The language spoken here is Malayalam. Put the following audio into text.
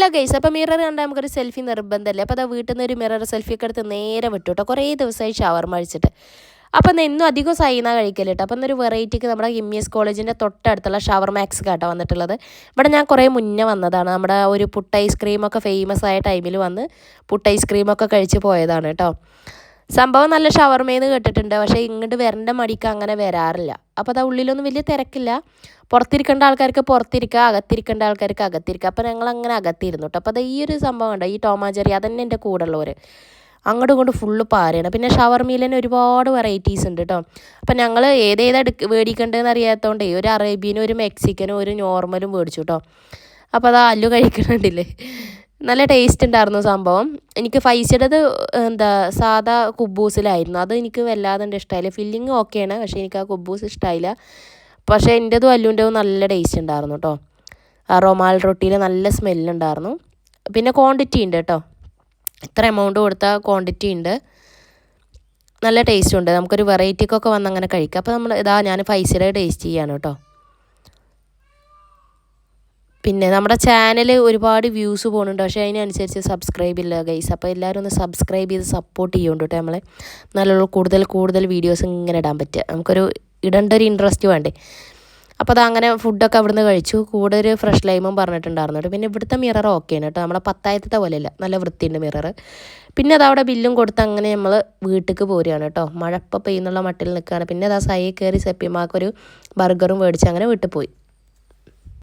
ഹലോ ഗൈസ് അപ്പോൾ മിറർ കണ്ടാൽ നമുക്കൊരു സെൽഫി നിർബന്ധമല്ലേ അപ്പോൾ അതാ വീട്ടിൽ നിന്ന് ഒരു മിറർ സെൽഫി ഒക്കെ എടുത്ത് നേരെ വിട്ടു കേട്ടോ കുറേ ദിവസമായി ഷവർമ അഴിച്ചിട്ട് അപ്പം എന്നും അധികം സൈന കഴിക്കൽ കേട്ടോ അപ്പം ഇന്നൊരു വെറൈറ്റിക്ക് നമ്മുടെ എം എസ് കോളേജിന്റെ തൊട്ടടുത്തുള്ള ഷവർ മാക്സ് കേട്ടോ വന്നിട്ടുള്ളത്. ഇവിടെ ഞാൻ കുറേ മുന്നേ വന്നതാണ്. നമ്മുടെ ഒരു പുട്ട് ഐസ്ക്രീമൊക്കെ ഫേമസ് ആയ ടൈമിൽ വന്ന് പുട്ട് ഐസ്ക്രീമൊക്കെ കഴിച്ച് പോയതാണ് കേട്ടോ സംഭവം നല്ല ഷവർമേന്ന് കേട്ടിട്ടുണ്ട്. പക്ഷേ ഇങ്ങോട്ട് വരേണ്ട മടിക്ക് അങ്ങനെ വരാറില്ല. അപ്പോൾ അത് ഉള്ളിലൊന്നും വലിയ തിരക്കില്ല. പുറത്തിരിക്കേണ്ട ആൾക്കാർക്ക് പുറത്തിരിക്കുക അകത്തിരിക്കേണ്ട ആൾക്കാർക്ക് അകത്തിരിക്കുക. അപ്പോൾ ഞങ്ങൾ അങ്ങനെ അകത്തിരുന്നു കേട്ടോ. അപ്പോൾ അത് ഈ ഒരു സംഭവം ഉണ്ടോ ഈ ടോമാജെറി അതന്നെ എന്റെ കൂടെ ഉള്ളവർ അങ്ങോട്ടും ഇങ്ങോട്ടും ഫുള്ള് പാരയാണ്. പിന്നെ ഷവർമയിൽ തന്നെ ഒരുപാട് വെറൈറ്റീസ് ഉണ്ട് കേട്ടോ. അപ്പം ഞങ്ങൾ ഏതേത് എടുക്ക മേടിക്കേണ്ടതെന്ന് അറിയാത്തതുകൊണ്ടേ ഒരു അറേബ്യനും ഒരു മെക്സിക്കനും ഒരു നോർമലും മേടിച്ചു കേട്ടോ. അപ്പോൾ അത് അല്ലു കഴിക്കണുണ്ടില്ലേ? നല്ല ടേസ്റ്റ് ഉണ്ടായിരുന്നു സംഭവം. എനിക്ക് ഫൈസിയുടേത് എന്താ സാധാ കുബൂസിലായിരുന്നു. അത് എനിക്ക് വല്ലാതെ ഇഷ്ടമായില്ല ഫില്ലിങ് ഓക്കെയാണ് പക്ഷേ എനിക്ക് ആ കുബൂസ് ഇഷ്ടമായില്ല പക്ഷേ എന്റെതും അല്ലുന്റെതും നല്ല ടേസ്റ്റ് ഉണ്ടായിരുന്നു കേട്ടോ ആ റൊമാൽ റൊട്ടിയിൽ നല്ല സ്മെല്ലുണ്ടായിരുന്നു പിന്നെ ക്വാണ്ടിറ്റി ഉണ്ട് കേട്ടോ ഇത്ര എമൗണ്ട് കൊടുത്ത ക്വാണ്ടിറ്റി ഉണ്ട് നല്ല ടേസ്റ്റ് ഉണ്ട്. നമുക്കൊരു വെറൈറ്റിക്കൊക്കെ വന്ന് അങ്ങനെ കഴിക്കാം. അപ്പോൾ നമ്മൾ ഇതാ ഞാൻ ഫൈസിയുടെ ടേസ്റ്റ് ചെയ്യാണ് കേട്ടോ പിന്നെ നമ്മുടെ ചാനൽ ഒരുപാട് വ്യൂസ് പോകുന്നുണ്ട് പക്ഷേ അതിനനുസരിച്ച് സബ്സ്ക്രൈബ് ഇല്ല ഗൈസ് അപ്പോൾ എല്ലാവരും ഒന്ന് സബ്സ്ക്രൈബ് ചെയ്ത് സപ്പോർട്ട് ചെയ്യുന്നുണ്ട് കേട്ടോ നമ്മളെ. നല്ല കൂടുതൽ കൂടുതൽ വീഡിയോസ് ഇങ്ങനെ ഇടാൻ പറ്റുക. നമുക്കൊരു ഇടേണ്ട ഒരു ഇൻട്രസ്റ്റ് വേണ്ടേ. അപ്പോൾ അത് അങ്ങനെ ഫുഡൊക്കെ അവിടുന്ന് കഴിച്ചു. കൂടെ ഒരു ഫ്രഷ് ലൈമും പറഞ്ഞിട്ടുണ്ടായിരുന്നു കേട്ടോ പിന്നെ ഇവിടുത്തെ മിറർ ഓക്കെയാണ് കേട്ടോ നമ്മളെ പത്തായത്തെ പോലെയല്ല നല്ല വൃത്തിയുണ്ട് മിറർ പിന്നെ അത് അവിടെ ബില്ലും കൊടുത്ത് അങ്ങനെ നമ്മൾ വീട്ടിലേക്ക് പോരുകയാണ് കേട്ടോ മഴപ്പ പെയ്യുന്നുള്ള മട്ടിൽ നിൽക്കുകയാണ്. പിന്നെ അത് ആ സൈ കയറി സെപ്പിമാക്കൊരു ബർഗറും മേടിച്ച് അങ്ങനെ വീട്ടിൽ പോയി.